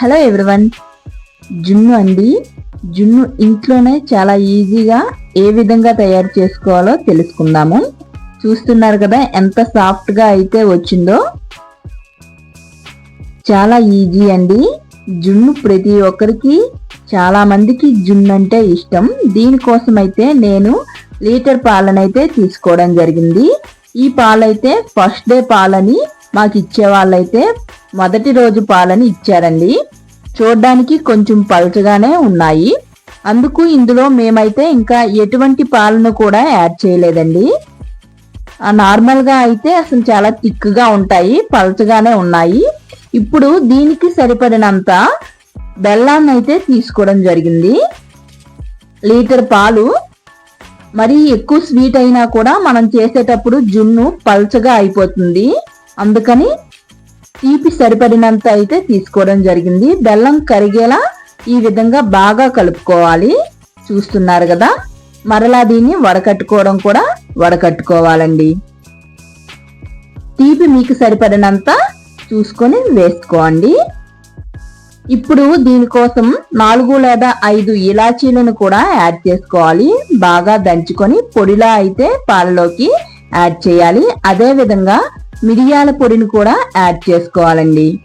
Hello everyone. జున్ను అండి. జున్ను ఇంట్లోనే చాలా ఈజీగా ఏ విధంగా తయారు చేసుకోవాలో తెలుసుకుందాము. చూస్తున్నారు కదా ఎంత సాఫ్ట్గా అయితే వచ్చిందో. చాలా ఈజీ అండి. జున్ను ప్రతి ఒక్కరికి చాలా మందికి జున్ను అంటే ఇష్టం. దీనికోసం అయితే నేను లీటర్ పాలనైతే తీసుకోవడం జరిగింది. ఈ పాలైతే ఫస్ట్ డే పాలని మాకు ఇచ్చే వాళ్ళైతే మొదటి రోజు పాలని ఇచ్చారండి. చూడడానికి కొంచెం పలుచగానే ఉన్నాయి. అందుకు ఇందులో మేమైతే ఇంకా ఎటువంటి పాలను కూడా యాడ్ చేయలేదండి. నార్మల్గా అయితే అసలు చాలా థిక్గా ఉంటాయి పలుచగానే ఉన్నాయి. ఇప్పుడు దీనికి సరిపడినంత బెల్లాన్ని అయితే తీసుకోవడం జరిగింది. లీటర్ పాలు మరి ఎక్కువ స్వీట్ అయినా కూడా మనం చేసేటప్పుడు జున్ను పల్చగా అయిపోతుంది. అందుకని తీపి సరిపడినంత అయితే తీసుకోవడం జరిగింది. బెల్లం కరిగేలా ఈ విధంగా బాగా కలుపుకోవాలి. చూస్తున్నారు కదా? మరలా దీన్ని వడకట్టుకోవడం కూడా వడకట్టుకోవాలండి. తీపి మీకు సరిపడినంత చూసుకొని వేసుకోండి. ఇప్పుడు దీనికోసం నాలుగు లేదా ఐదు ఇలాచీలను కూడా యాడ్ చేసుకోవాలి. బాగా దంచుకొని పొడిలా అయితే పాలలోకి యాడ్ చేయాలి. అదే విధంగా మిరియాల పొడిని కూడా యాడ్ చేసుకోవాలండి.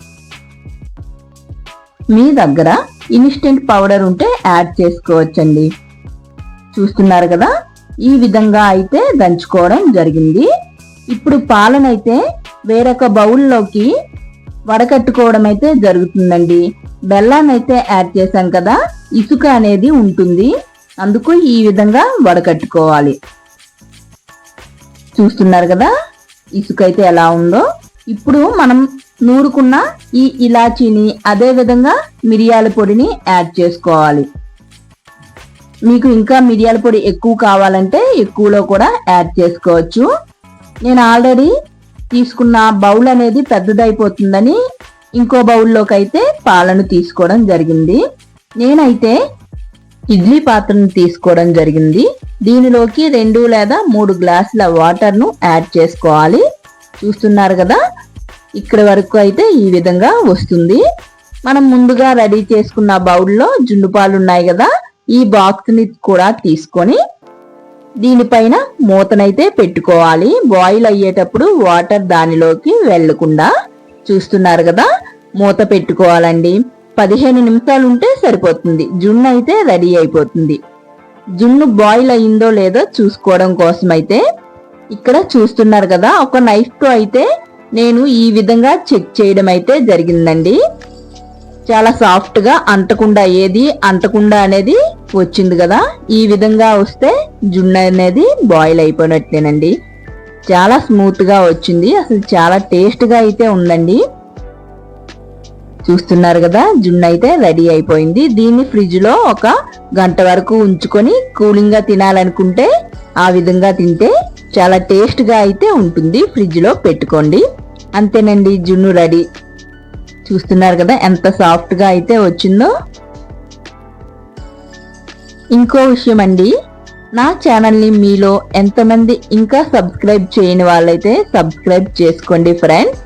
మీ దగ్గర ఇన్స్టెంట్ పౌడర్ ఉంటే యాడ్ చేసుకోవచ్చండి. చూస్తున్నారు కదా? ఈ విధంగా అయితే దంచుకోవడం జరిగింది. ఇప్పుడు పాలనైతే వేరొక బౌల్లోకి వడకట్టుకోవడం అయితే జరుగుతుందండి. బెల్లాన్ని అయితే యాడ్ చేశాం కదా? ఇసుక అనేది ఉంటుంది. అందుకు ఈ విధంగా వడకట్టుకోవాలి. చూస్తున్నారు కదా? ఇసుక అయితే ఎలా ఉందో ఇప్పుడు మనం నూరుకున్న ఈ ఇలాచీని అదే విధంగా మిరియాల పొడిని యాడ్ చేసుకోవాలి. మీకు ఇంకా మిరియాల పొడి ఎక్కువ కావాలంటే ఎక్కువలో కూడా యాడ్ చేసుకోవచ్చు. నేను ఆల్రెడీ తీసుకున్న బౌల్ అనేది పెద్దదైపోతుందని ఇంకో బౌల్లోకి అయితే పాలను తీసుకోవడం జరిగింది. నేనైతే ఇడ్లీ పాత్రను తీసుకోవడం జరిగింది. దీనిలోకి రెండు లేదా మూడు గ్లాసుల వాటర్ను యాడ్ చేసుకోవాలి. చూస్తున్నారు కదా? ఇక్కడ వరకు అయితే ఈ విధంగా వస్తుంది. మనం ముందుగా రెడీ చేసుకున్న బౌల్లో జున్ను పాలు ఉన్నాయి కదా? ఈ బాక్స్ని కూడా తీసుకొని దీనిపైన మూతనైతే పెట్టుకోవాలి. బాయిల్ అయ్యేటప్పుడు వాటర్ దానిలోకి వెళ్ళకుండా చూస్తున్నారు కదా? మూత పెట్టుకోవాలండి. పదిహేను నిమిషాలు ఉంటే సరిపోతుంది. జున్ను అయితే రెడీ అయిపోతుంది. జున్ను బాయిల్ అయిందో లేదో చూసుకోవడం కోసం అయితే ఇక్కడ చూస్తున్నారు కదా ఒక నైఫ్తో అయితే నేను ఈ విధంగా చెక్ చేయడం అయితే జరిగిందండి. చాలా సాఫ్ట్గా అంటకుండా ఏది అంటకుండా అనేది వచ్చింది కదా ఈ విధంగా వస్తే జున్ను అనేది బాయిల్ అయిపోయినట్టేనండి. చాలా స్మూత్గా వచ్చింది అసలు చాలా టేస్ట్గా అయితే ఉందండి. చూస్తున్నారు కదా జున్ను అయితే రెడీ అయిపోయింది. దీన్ని ఫ్రిడ్జ్లో ఒక గంట వరకు ఉంచుకొని కూలింగ్గా తినాలనుకుంటే ఆ విధంగా తింటే చాలా టేస్ట్గా అయితే ఉంటుంది. ఫ్రిడ్జ్లో పెట్టుకోండి. అంతేనండి జున్ను రెడీ. చూస్తున్నారు కదా ఎంత సాఫ్ట్గా అయితే వచ్చిందో. ఇంకో విషయం అండి నా ఛానల్ని మీలో ఎంతమంది ఇంకా సబ్స్క్రైబ్ చేయని వాళ్ళైతే సబ్స్క్రైబ్ చేసుకోండి ఫ్రెండ్స్.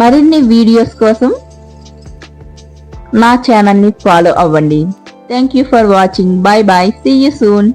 మరిన్ని వీడియోస్ కోసం నా ఛానల్ని ఫాలో అవ్వండి. Thank you for watching bye bye see you soon